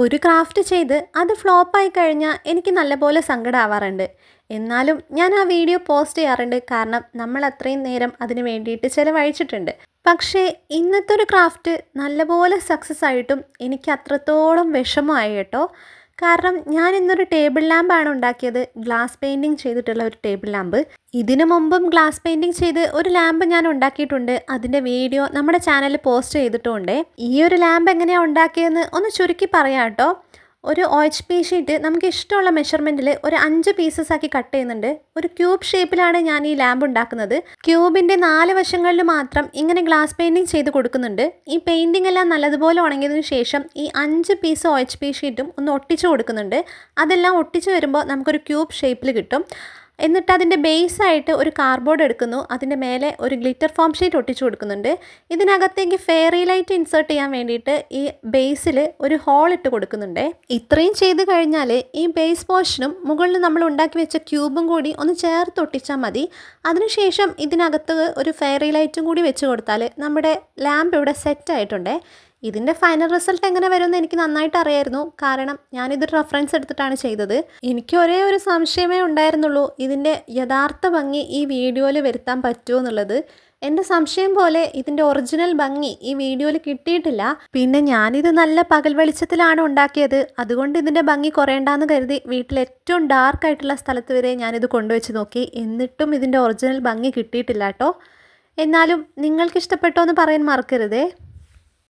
ഒരു ക്രാഫ്റ്റ് ചെയ്ത് അത് ഫ്ലോപ്പായി കഴിഞ്ഞാൽ എനിക്ക് നല്ലപോലെ സങ്കടമാവാറുണ്ട് എന്നാലും ഞാൻ ആ വീഡിയോ പോസ്റ്റ് ചെയ്യാറുണ്ട് കാരണം നമ്മൾ അത്രയും നേരം അതിന് വേണ്ടിയിട്ട് ചിലവഴിച്ചിട്ടുണ്ട്. പക്ഷേ ഇന്നത്തെ ഒരു ക്രാഫ്റ്റ് നല്ലപോലെ സക്സസ് ആയിട്ടും എനിക്ക് അത്രത്തോളം വിഷമമായി കേട്ടോ. കാരണം ഞാൻ ഇന്നൊരു ടേബിൾ ലാമ്പാണ് ഉണ്ടാക്കിയത്. ഗ്ലാസ് പെയിന്റിങ് ചെയ്തിട്ടുള്ള ഒരു ടേബിൾ ലാമ്പ് ഇതിനു മുമ്പും ഗ്ലാസ് പെയിന്റിങ് ചെയ്ത് ഒരു ലാമ്പ് ഞാൻ ഉണ്ടാക്കിയിട്ടുണ്ട്. അതിന്റെ വീഡിയോ നമ്മുടെ ചാനലിൽ പോസ്റ്റ് ചെയ്തിട്ടുമുണ്ട് ഈ ഒരു ലാമ്പ് എങ്ങനെയാണ് ഉണ്ടാക്കിയതെന്ന് ഒന്ന് ചുരുക്കി പറയാം കേട്ടോ. ഒരു ഒ എച്ച് പി ഷീറ്റ് നമുക്ക് ഇഷ്ടമുള്ള മെഷർമെന്റിൽ ഒരു അഞ്ച് പീസസ് ആക്കി കട്ട് ചെയ്യുന്നുണ്ട്. ഒരു ക്യൂബ് ഷേപ്പിലാണ് ഞാൻ ഈ ലാമ്പ് ഉണ്ടാക്കുന്നത്. ക്യൂബിന്റെ നാല് വശങ്ങളിൽ മാത്രം ഇങ്ങനെ ഗ്ലാസ് പെയിന്റിങ് ചെയ്ത് കൊടുക്കുന്നുണ്ട്. ഈ പെയിന്റിംഗ് എല്ലാം നല്ലതുപോലെ ഉണങ്ങിയതിന് ശേഷം ഈ അഞ്ച് പീസ് ഒ എച്ച് പി ഷീറ്റും ഒന്ന് ഒട്ടിച്ചു കൊടുക്കുന്നുണ്ട്. അതെല്ലാം ഒട്ടിച്ച് വരുമ്പോൾ നമുക്കൊരു ക്യൂബ് ഷേപ്പിൽ കിട്ടും. എന്നിട്ട് അതിന്റെ ബേസായിട്ട് ഒരു കാർഡ്ബോർഡ് എടുക്കുന്നു. അതിന്റെ മേലെ ഒരു ഗ്ലിറ്റർ ഫോം ഷീറ്റ് ഒട്ടിച്ചു കൊടുക്കുന്നുണ്ട്. ഇതിനകത്തേക്ക് ഫെയറി ലൈറ്റ് ഇൻസേർട്ട് ചെയ്യാൻ വേണ്ടിയിട്ട് ഈ ബേസിൽ ഒരു ഹോൾ ഇട്ട് കൊടുക്കുന്നുണ്ട്. ഇത്രയും ചെയ്ത് കഴിഞ്ഞാൽ ഈ ബേസ് പോർഷനും മുകളിൽ നമ്മൾ ഉണ്ടാക്കി വെച്ച ക്യൂബും കൂടി ഒന്ന് ചേർത്ത് ഒട്ടിച്ചാൽ മതി. അതിനുശേഷം ഇതിനകത്ത് ഒരു ഫെയറി ലൈറ്റും കൂടി വെച്ച് കൊടുത്താൽ നമ്മുടെ ലാമ്പ് ഇവിടെ സെറ്റ് ആയിട്ടുണ്ട് ഇതിന്റെ ഫൈനൽ റിസൾട്ട് എങ്ങനെ വരുമെന്ന് എനിക്ക് നന്നായിട്ട് അറിയായിരുന്നു. കാരണം ഞാനിത് റെഫറൻസ് എടുത്തിട്ടാണ് ചെയ്തത്. എനിക്ക് ഒരേ ഒരു സംശയമേ ഉണ്ടായിരുന്നുള്ളൂ. ഇതിന്റെ യഥാർത്ഥ ഭംഗി ഈ വീഡിയോയിൽ വരുത്താൻ പറ്റുമോ എന്നുള്ളത്. എന്റെ സംശയം പോലെ ഇതിന്റെ ഒറിജിനൽ ഭംഗി ഈ വീഡിയോയിൽ കിട്ടിയിട്ടില്ല. പിന്നെ ഞാനിത് നല്ല പകൽ വെളിച്ചത്തിലാണ് ഉണ്ടാക്കിയത്. അതുകൊണ്ട് ഇതിന്റെ ഭംഗി കുറയണ്ടെന്ന് കരുതി വീട്ടിൽ ഏറ്റവും ഡാർക്ക് ആയിട്ടുള്ള സ്ഥലത്ത് വരെ ഞാനിത് കൊണ്ടുവച്ച് നോക്കി. എന്നിട്ടും ഇതിന്റെ ഒറിജിനൽ ഭംഗി കിട്ടിയിട്ടില്ല കേട്ടോ. എന്നാലും നിങ്ങൾക്ക് ഇഷ്ടപ്പെട്ടോ എന്ന് പറയാൻ മറക്കരുതേ.